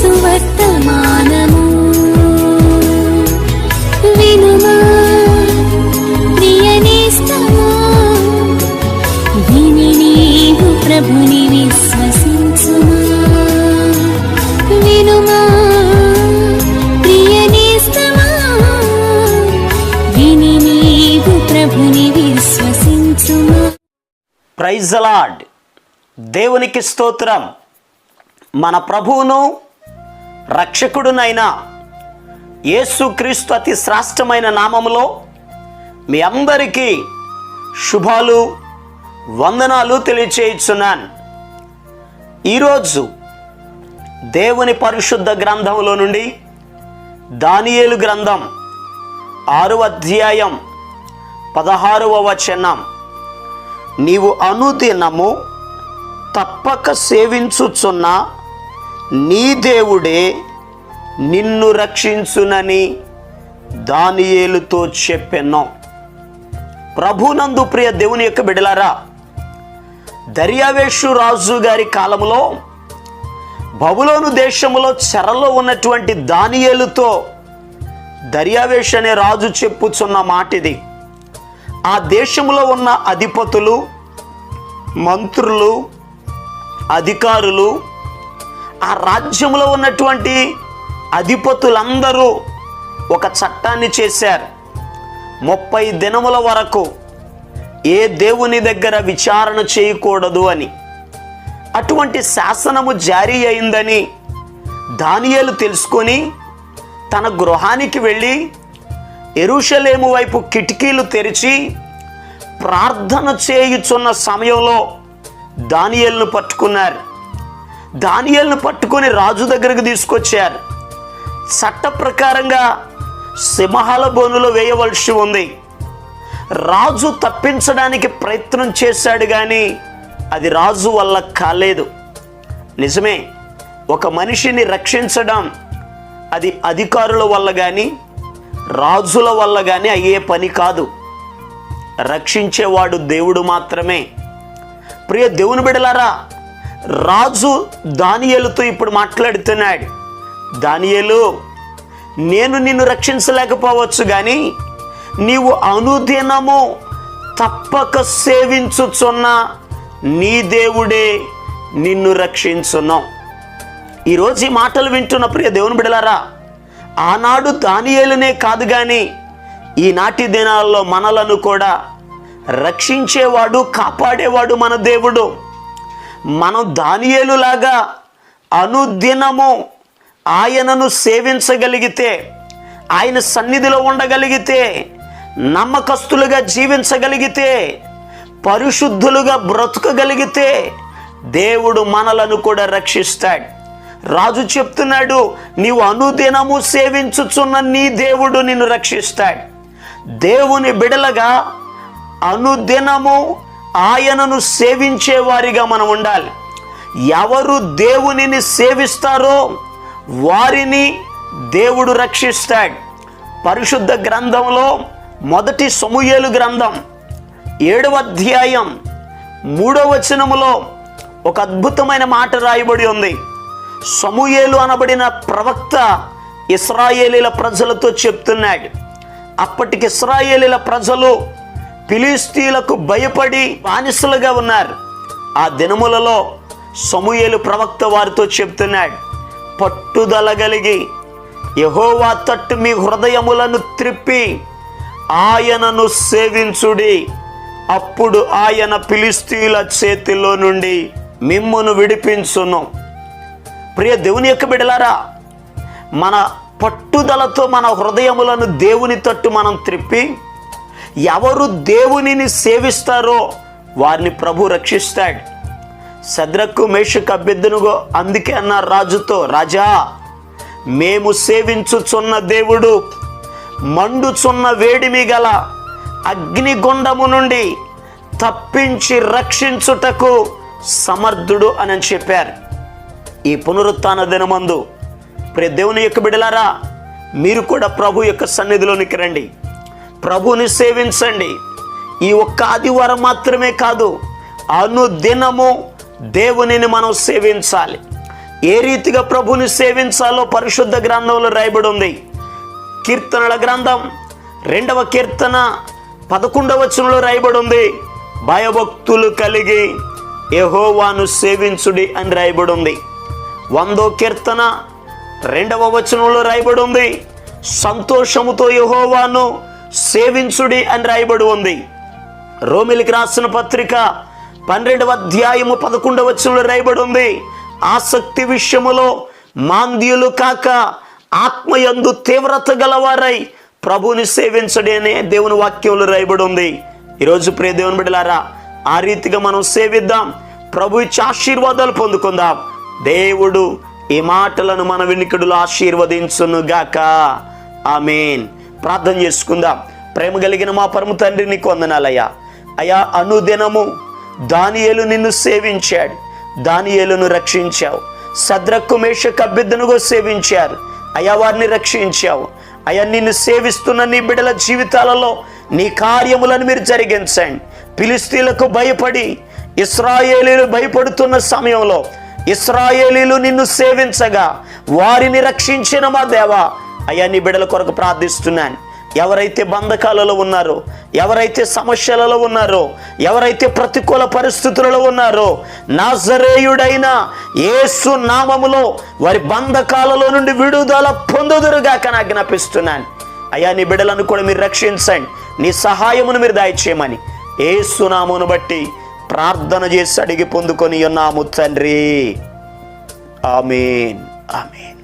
వర్తమానము వినుమా ప్రియనేస్తమా విని నీవు ప్రభుని విశ్వసించుమా. వినుమా ప్రియనేస్తమా విని నీవు ప్రభుని విశ్వసించుమా. ప్రైజ్ అలాడ్ దేవునికి స్తోత్రం. మన ప్రభువును రక్షకుడునైన యేసుక్రీస్తు అతి శ్రేష్టమైన నామములో మీ అందరికీ శుభాలు వందనాలు తెలియచేయుచున్నాను. ఈరోజు దేవుని పరిశుద్ధ గ్రంథంలో నుండి దానియేలు గ్రంథం ఆరవ అధ్యాయం పదహారవ వచనం. నీవు అనుదినము తప్పక సేవించుచున్న నీ దేవుడే నిన్ను రక్షించునని దానియేలుతో చెప్పెను ప్రభునందు ప్రియ దేవుని యొక్క బిడలారా దర్యావేషు రాజు గారి కాలంలో బబులోను దేశంలో చెరలో ఉన్నటువంటి దానియేలుతో దర్యావేష్ అనే రాజు చెప్పుచున్న మాటిది. ఆ దేశంలో ఉన్న అధిపతులు మంత్రులు అధికారులు ఆ రాజ్యంలో ఉన్నటువంటి అధిపతులందరూ ఒక చట్టాన్ని చేశారు. ముప్పై దినముల వరకు ఏ దేవుని దగ్గర విచారణ చేయకూడదు అని. అటువంటి శాసనము జారీ అయిందని దానియాలు తెలుసుకొని తన గృహానికి వెళ్ళి ఎరుషలేము వైపు కిటికీలు తెరిచి ప్రార్థన చేయుచున్న సమయంలో దానియల్ను పట్టుకున్నారు. దానియేలును పట్టుకొని రాజు దగ్గరకు తీసుకొచ్చారు. చట్ట ప్రకారంగా సింహాల బోనులో వేయవలసి ఉంది. రాజు తప్పించడానికి ప్రయత్నం చేశాడు కానీ అది రాజు వల్ల కాలేదు. నిజమే ఒక మనిషిని రక్షించడం అది అధికారుల వల్ల కానీ రాజుల వల్ల కానీ అయ్యే పని కాదు. రక్షించేవాడు దేవుడు మాత్రమే. ప్రియ దేవుని బిడలారా రాజు దానియేలుతో ఇప్పుడు మాట్లాడుతున్నాడు. దానియేలు నేను నిన్ను రక్షించలేకపోవచ్చు కానీ నీవు అనుదినము తప్పక సేవించుచున్న నీ దేవుడే నిన్ను రక్షించున్నాం ఈరోజు ఈ మాటలు వింటున్న ప్రియ దేవుని బిడలారా ఆనాడు దానియేలునే కాదు కానీ ఈనాటి దినాల్లో మనలను కూడా రక్షించేవాడు కాపాడేవాడు మన దేవుడు. మనం దానియేలులాగా అనుదినము ఆయనను సేవించగలిగితే ఆయన సన్నిధిలో ఉండగలిగితే నమ్మకస్తులుగా జీవించగలిగితే పరిశుద్ధులుగా బ్రతకగలిగితే దేవుడు మనలను కూడా రక్షిస్తాడు. రాజు చెప్తున్నాడు నీవు అనుదినము సేవించుచున్న నీ దేవుడు నిన్ను రక్షిస్తాడు. దేవుని బిడలగా అనుదినము ఆయనను సేవించే వారిగా మనం ఉండాలి. ఎవరు దేవునిని సేవిస్తారో వారిని దేవుడు రక్షిస్తాడు. పరిశుద్ధ గ్రంథంలో మొదటి సమూయేలు గ్రంథం ఏడవ అధ్యాయం మూడవ వచనములో ఒక అద్భుతమైన మాట రాయబడి ఉంది. సమూయేలు అనబడిన ప్రవక్త ఇస్రాయేలీల ప్రజలతో చెప్తున్నాడు. అప్పటికి ఇస్రాయేలీల ప్రజలు ఫిలిస్తీలకు భయపడి బానిసలుగా ఉన్నారు. ఆ దినములలో సమూయేలు ప్రవక్త వారితో చెప్తున్నాడు పట్టుదల కలిగి యహోవా తట్టు మీ హృదయములను త్రిప్పి ఆయనను సేవించుడి. అప్పుడు ఆయన ఫిలిస్తీల చేతిలో నుండి మిమ్మును విడిపించును. ప్రియ దేవుని యొక్క బిడలారా మన పట్టుదలతో మన హృదయములను దేవుని తట్టు మనం త్రిప్పి ఎవరు దేవునిని సేవిస్తారో వారిని ప్రభు రక్షిస్తాడు. శద్రకు మేషకు అభ్యర్థునుగో అందుకే అన్న రాజుతో రాజా మేము సేవించుచున్న దేవుడు మండుచున్న వేడిమి గల అగ్నిగుండము నుండి తప్పించి రక్షించుటకు సమర్థుడు అని చెప్పారు. ఈ పునరుత్న దినమందు ప్రే దేవుని యొక్క బిడలారా మీరు కూడా ప్రభు యొక్క సన్నిధిలోనికి రండి. ప్రభుని సేవించండి. ఈ ఒక్క ఆదివారం మాత్రమే కాదు అనుదినము దేవునిని మనం సేవించాలి. ఏ రీతిగా ప్రభుని సేవించాలో పరిశుద్ధ గ్రంథంలో రాయబడి ఉంది. కీర్తనల గ్రంథం రెండవ కీర్తన పదకొండవ వచనంలో రాయబడి ఉంది. భయభక్తులు కలిగి యహోవాను సేవించుడి అని రాయబడి ఉంది. వందో కీర్తన రెండవ వచనంలో రాయబడి ఉంది. సంతోషముతో యెహోవాను సేవించుడి అని రాయబడి ఉంది. రోమిలికి రాసిన పత్రిక పన్నెండవ అధ్యాయము పదకొండవ వచనంలో రాయబడి ఉంది. ఆసక్తి విషయములో మాంద్యులు కాక ఆత్మయందు తీవ్రత గలవారై ప్రభుని సేవించడి అనే దేవుని వాక్యంలో రాయబడి ఉంది. ఈరోజు ప్రియ దేవుని బిడ్డలారా ఆ రీతిగా మనం సేవిద్దాం. ప్రభు ఇచ్చి ఆశీర్వాదాలు పొందుకుందాం. దేవుడు ఈ మాటలను మన వినికుడులు ఆశీర్వదించును గాక ఆమెన్. ప్రార్థన చేసుకుందాం. ప్రేమ కలిగిన మా పరమ తండ్రి నీకు వందనాలయ్యా. అయా అనుదినము దానియేలు నిన్ను సేవించాడు. దానియేలును రక్షించావు. సద్రకు మేష కబ్బిద్దనుగా సేవించారు. అయా వారిని రక్షించావు. అయా నిన్ను సేవిస్తున్న నీ బిడల జీవితాలలో నీ కార్యములను మీరు జరిగించండి. పిలిస్తీలకు భయపడి ఇస్రాయేలీలు భయపడుతున్న సమయంలో ఇస్రాయేలీలు నిన్ను సేవించగా వారిని రక్షించిన మా దేవా అయ్యా నీ బిడల కొరకు ప్రార్థిస్తున్నాను. ఎవరైతే బంధకాలలో ఉన్నారో ఎవరైతే సమస్యలలో ఉన్నారో ఎవరైతే ప్రతికూల పరిస్థితులలో ఉన్నారో నాజరేయుడైన యేసు నామములో వారి బంధకాలలో నుండి విడుదల పొందుదురుగాక నాకు జ్ఞాపిస్తున్నాను అయ్యా నీ బిడలను కూడా మీరు రక్షించండి. నీ సహాయమును మీరు దయచేయమని యేసు నామమును బట్టి ప్రార్థన చేసి అడిగి పొందుకొని ఉన్నాము తండ్రి. ఆమెన్. ఆమెన్.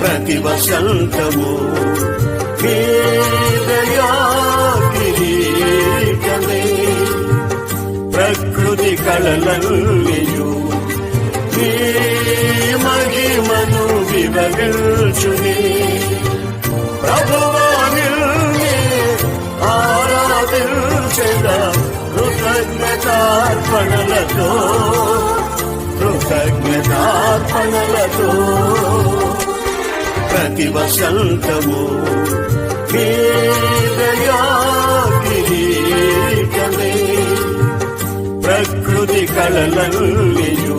ప్రతి వసంతము కిరీటమే ప్రకృతి కళలన్నయు నీ మహిమను వివరించుని ప్రభువాని ఆరాధించగా కృతజ్ఞతార్పణలతో కృతజ్ఞతార్పణలతో. ప్రతి వసంతము కిరీటమే ప్రకృతి కళలన్నయు